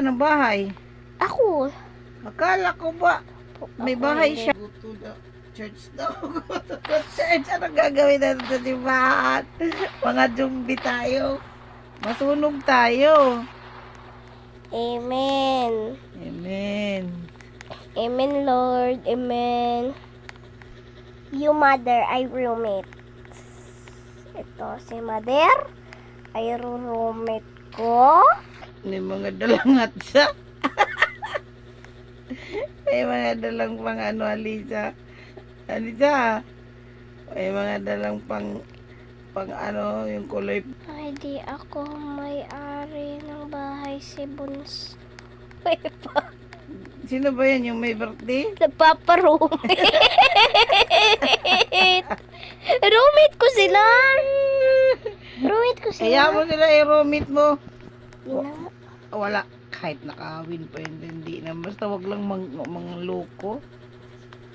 ka ng bahay? Ako. Akala ko ba may bahay siya? Go to the church daw. Go to the church. Ano gagawin natin sa simbahan? Mga zombie tayo. Masunog tayo. Amen. Amen. Amen, Lord. Amen. You, Mother, ay roommate. Ito, si Mother, ay roommate ko. May mga dalang hatsa. May mga dalang pang ano, Alisa. Alisa. May mga dalang pang pang ano, yung kulay. Ay, di ako may-ari ng bahay si Buns. May pa. Sino ba yan yung may birthday? Nagpapa-roommate. roommate ko sila. Roommate ko sila. Kaya mo sila i-roommate mo. Ina- Wala. Kahit nakawin pa yun, hindi na. Basta wag lang mang, mga loko.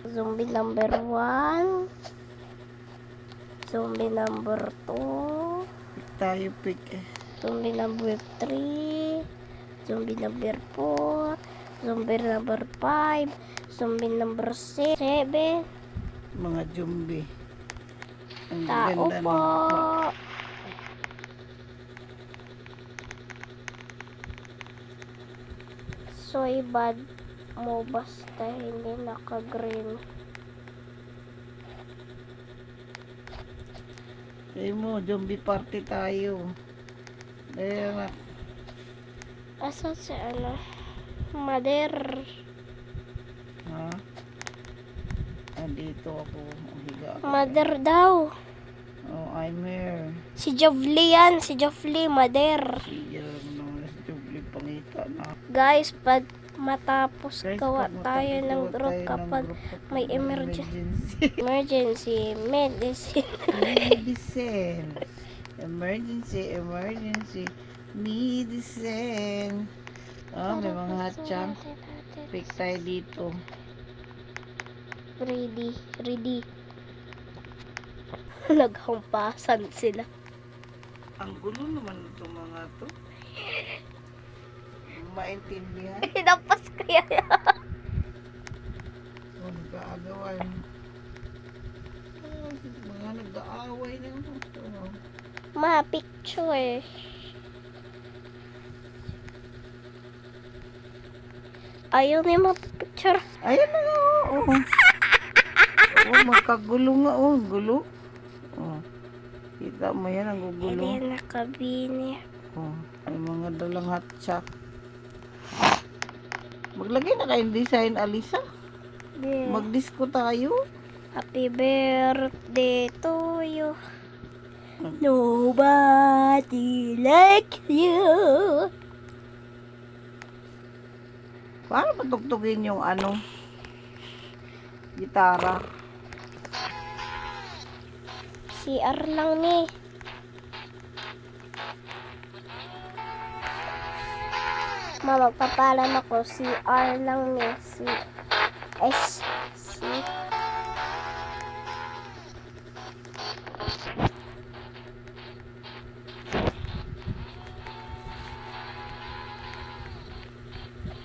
Zombie number one. Zombie number two. Tayo pick eh. Zombie number three. Zombie number four. Zombie number five. Zombie number six. Seven. Mga zombie. Ang Tao ganda po. ng Soy bad mo basta hindi naka-green. Sabi mo, zombie party tayo. Na, Asa si ano? Mother. ha? Andito ako. Higa ako. Mother daw. Oh, I'm here. Si Jovli yan. Si Jovli, mother. Siya naman si zombie pangita na. Guys, pag matapos Guys, gawa pag tayo ng group kapag may emergen- emergency. emergency medicine. Medicine. Emergency, emergency. Medicine. Oh, may mga hatchang. Pick tayo dito. Ready, ready. Naghampasan sila. Ang gulo naman itong mga to. Maintindihan. Hinapas kaya yan. O, nag-aagawan. Ah, Mga nag-aaway na ito. Ma, picture. Ayaw niya mapicture. Ayan na nga. Oo. Oh, makagulo nga. Oh, gulo. Oh. Kita mo yan, ang gugulo. Hindi nakabini. Oh, may mga dalang hatsak. Maglagay na kayong design, Alisa. Di- Mag-disco tayo. Happy birthday to you. Nobody like you. Paano patugtugin yung ano? Gitara. CR lang ni. Ma, magpapalam ako. CR lang ni. Si S.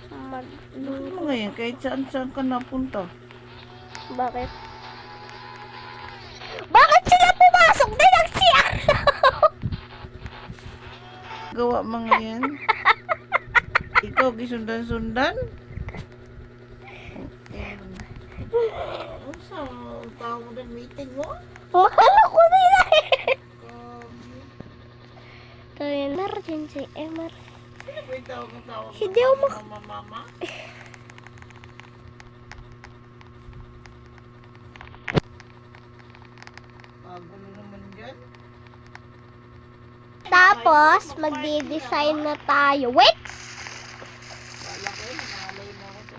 Mag... Ano ngayon? Kahit saan saan ka napunta? Bakit? Bakit sila pumasok din ang CR? Gawa mga yan. Ikaw gisundan-sundan? Ano sa tao mo din meeting mo? Mahal ako nila eh. Kaya emergency, emergency. Sino ba yung tawag ng tawag? Hindi ako mak- Mama? Magulo naman dyan. Tapos, magdi-design na tayo. Wait! Kala ko yun, nangalay na ako sa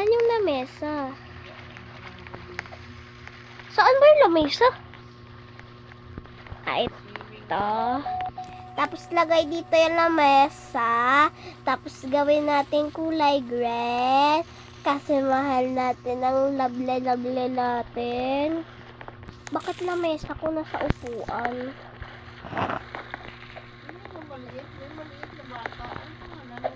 Asan yung lamesa? Saan ba yung lamesa? Ah, ito. Tapos, lagay dito yung lamesa. Tapos, gawin natin kulay red. Kasi mahal natin ang lable-lable natin. Bakit lamesa ko nasa upuan? Ano maliit? May maliit na bata. Ano pangalan?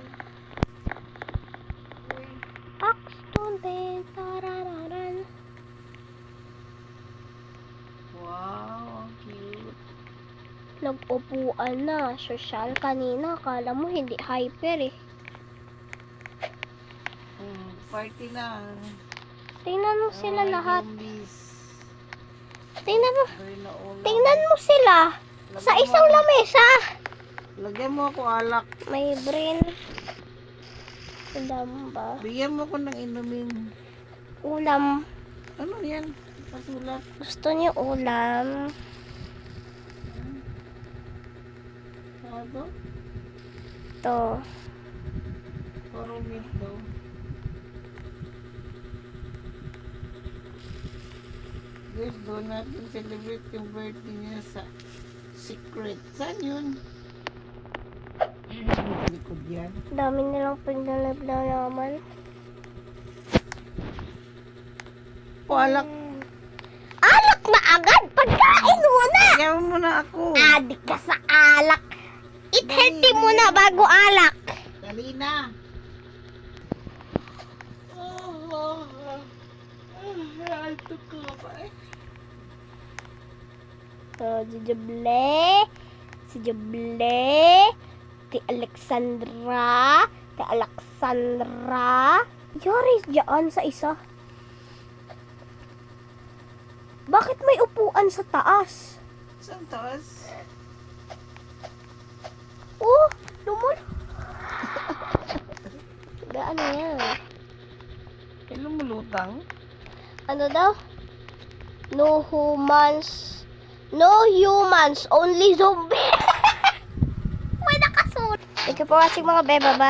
Nag-upuan na. Social kanina. Kala mo hindi hyper eh. Mm, party na. Tingnan mo sila Ay, lahat. zombies. Tingnan mo. Tingnan mo sila. Sa Lagyan isang mo- lamesa. Lagyan mo ako alak. May brain. Ulam ba? Bigyan mo ako ng inumin. Ulam. Ano yan? Pasulat. Gusto niyo ulam? Ano? To. Puro meat daw. Guys, doon natin celebrate yung birthday niya sa secret. Saan yun? Likod yan. Dami nilang pinaglalaman. O, alak. Alak na agad! Pagkain mo na! Kaya mo na ako. Adik ka sa alak. Eat healthy muna bago alak. Dali na. So, si Jable, si Jable, ti Alexandra, ti Alexandra. Yari dyan sa isa. Bakit may upuan sa taas? Saan taas? Oh, lumul. Gaan na yan. Eh, lumulutang? Ano daw? No humans. No humans, only zombie. May nakasulat. Thank you for watching mga beba. Bye.